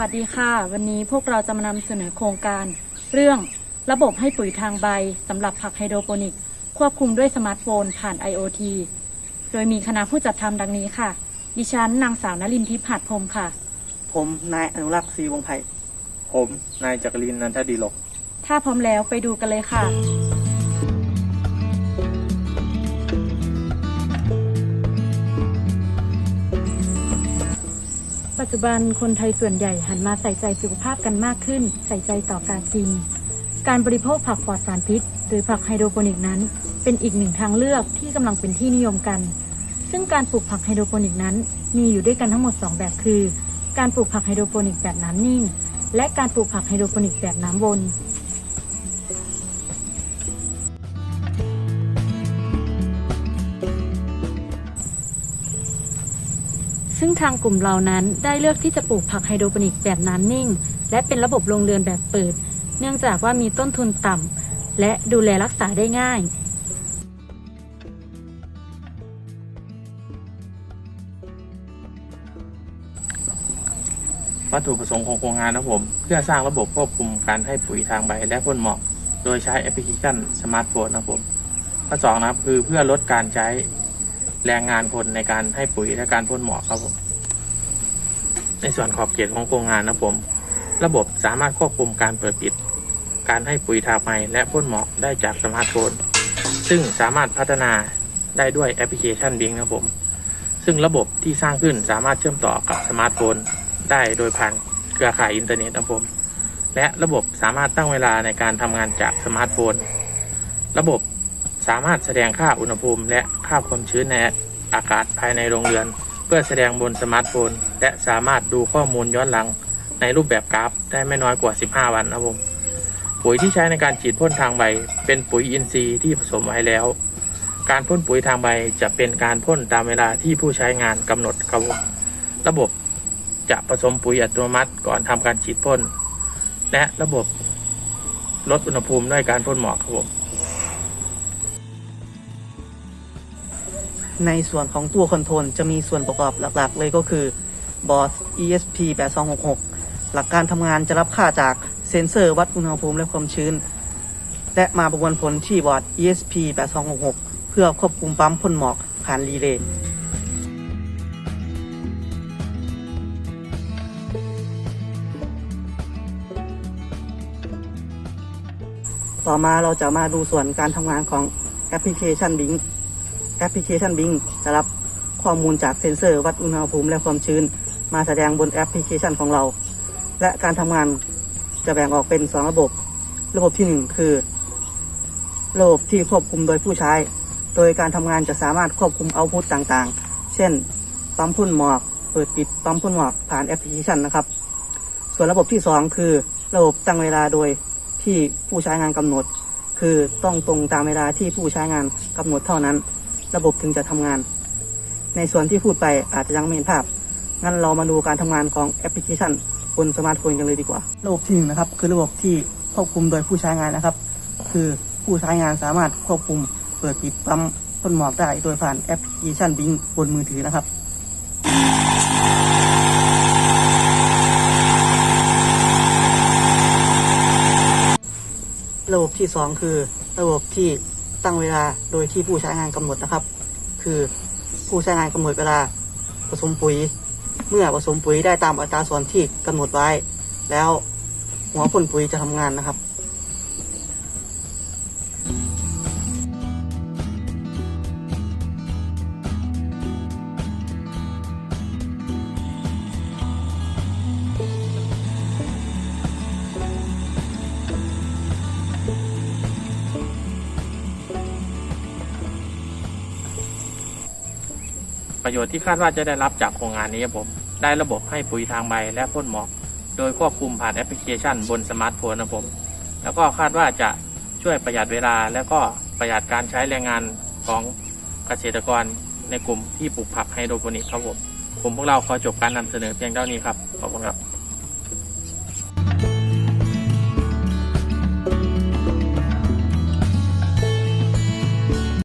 วัสดีค่ะ วันนี้พวกเราจะมานำเสนอโครงการ เรื่องระบบให้ปุ๋ยทางใบสำหรับผักไฮโดรโปนิก ควบคุมด้วยสมาร์ทโฟนผ่าน IoT โดยมีคณะผู้จัดทำดังนี้ค่ะ ดิฉันนางสาวนลินทิพย์หัดพรมค่ะ ผมนายอนุรักษ์ศรีวงศ์ไผ่ผมนายจักรินทร์นันทดีหลก ถ้าพร้อมแล้วไปดูกันเลยค่ะ ปัจจุบันคนไทยส่วนใหญ่หันมาใส่ใจสุขภาพกันมากขึ้น ใส่ใจต่อการกิน การบริโภคผักปลอดสารพิษ หรือผักไฮโดรโปนิกนั้น เป็นอีกหนึ่งทางเลือกที่กำลังเป็นที่นิยมกัน ซึ่งการปลูกผักไฮโดรโปนิกนั้น มีอยู่ด้วยกันทั้งหมด 2 แบบคือ การปลูกผักไฮโดรโปนิกแบบน้ำนิ่ง และการปลูกผักไฮโดรโปนิกแบบน้ำวน ซึ่งทางกลุ่มเรานั้นได้เลือกที่จะปลูกผักไฮโดรโปนิกแบบน้ำนิ่ง และเป็นระบบโรงเรือนแบบเปิด เนื่องจากว่ามีต้นทุนต่ำและดูแลรักษาได้ง่ายวัตถุประสงค์ของโครงงานนะผม เพื่อสร้างระบบควบคุมการให้ปุ๋ยทางใบและพ่นหมอก โดยใช้แอปพลิเคชันสมาร์ทโฟนนะผมข้อสองนะครับคือเพื่อลดการใช้ แรงงานคนในการให้ปุ๋ยและการพ่นหมอกครับผม ในส่วนขอบเขตของโครงงานนะครับผม ระบบสามารถควบคุมการเปิดปิด การให้ปุ๋ยทางใบและพ่นหมอกได้จากสมาร์ทโฟน ซึ่งสามารถพัฒนาได้ด้วยแอปพลิเคชันบิงครับผม ซึ่งระบบที่สร้างขึ้นสามารถเชื่อมต่อกับสมาร์ทโฟนได้โดยผ่านเครือข่ายอินเทอร์เน็ตนะครับผม และระบบสามารถตั้งเวลาในการทำงานจากสมาร์ทโฟน ระบบ สามารถแสดงค่าอุณหภูมิ และค่าความชื้นในอากาศภายในโรงเรือน เพื่อแสดงบนสมาร์ทโฟน และสามารถดูข้อมูลย้อนหลัง ในรูปแบบกราฟได้ไม่น้อยกว่า 15 วันนะครับผมปุ๋ยที่ใช้ในการฉีดพ่นทางใบ เป็นปุ๋ยอินทรีย์ที่ผสมไว้แล้ว การพ่นปุ๋ยทางใบจะเป็นการพ่นตามเวลาที่ผู้ใช้งานกำหนดครับผมระบบจะผสมปุ๋ยอัตโนมัติก่อนทำการฉีดพ่นและระบบลดอุณหภูมิด้วยการพ่นหมอกครับผม ในส่วนของตัวคอนโทรลจะมีส่วนประกอบหลักๆ เลยก็คือ BOSS ESP 8266 หลักการทำงานจะรับค่าจากเซ็นเซอร์วัดอุณหภูมิและความชื้น และมาประมวลผลที่บอร์ด ESP 8266 เพื่อควบคุมปั๊มพ่นหมอกผ่านรีเลย์ต่อมาเราจะมาดูส่วนการทำงานของแอปพลิเคชัน Bing แอปพลิเคชัน Bing จะรับข้อมูลจากเซ็นเซอร์วัดอุณหภูมิและความชื้น มาแสดงบนแอปพลิเคชันของเรา และการทำงานจะแบ่งออกเป็น 2 ระบบ ระบบที่ 1 คือ ระบบที่ควบคุมโดยผู้ใช้ โดยการทำงานจะสามารถควบคุมเอาพุตต่างๆ เช่น ปั๊มพ่นหมอก เปิดปิดปั๊มพ่นหมอกผ่านแอปพลิเคชันนะครับ ส่วนระบบที่ 2 คือ ระบบตั้งเวลาโดยที่ผู้ใช้งานกำหนด คือต้องตรงตามเวลาที่ผู้ใช้งานกำหนดเท่านั้น ระบบถึงจะทำงาน ในส่วนที่พูดไปอาจจะยังไม่เห็นภาพ งั้นเรามาดูการทำงานของแอปพลิเคชันบนสมาร์ทโฟนกันเลยดีกว่า ระบบที่หนึ่งนะครับคือระบบที่ควบคุมโดยผู้ใช้งานนะครับ คือผู้ใช้งานสามารถควบคุมเปิดปิดปั๊มพ่นหมอกได้โดยผ่านแอปพลิเคชันบิงบนมือถือนะครับระบบที่ 2 คือระบบที่ ตั้งเวลาโดยที่ผู้ใช้งานกำหนดนะครับ คือผู้ใช้งานกำหนดเวลาผสมปุ๋ย เมื่อผสมปุ๋ยได้ตามอัตราส่วนที่กำหนดไว้ แล้วหัวพ่นปุ๋ยจะทำงานนะครับ ประโยชน์ที่คาดว่าจะได้รับจากโครงงานนี้ครับผมได้ระบบให้ปุ๋ยทางใบและพ่นหมอก โดยควบคุมผ่านแอปพลิเคชันบนสมาร์ทโฟนนะครับผมแล้วก็คาดว่าจะช่วยประหยัดเวลา และก็ประหยัดการใช้แรงงานของเกษตรกรในกลุ่มที่ปลูกผักไฮโดรโปนิกส์ครับผมผมพวกเราขอจบการนำเสนอเพียงเท่านี้ครับขอบคุณครับ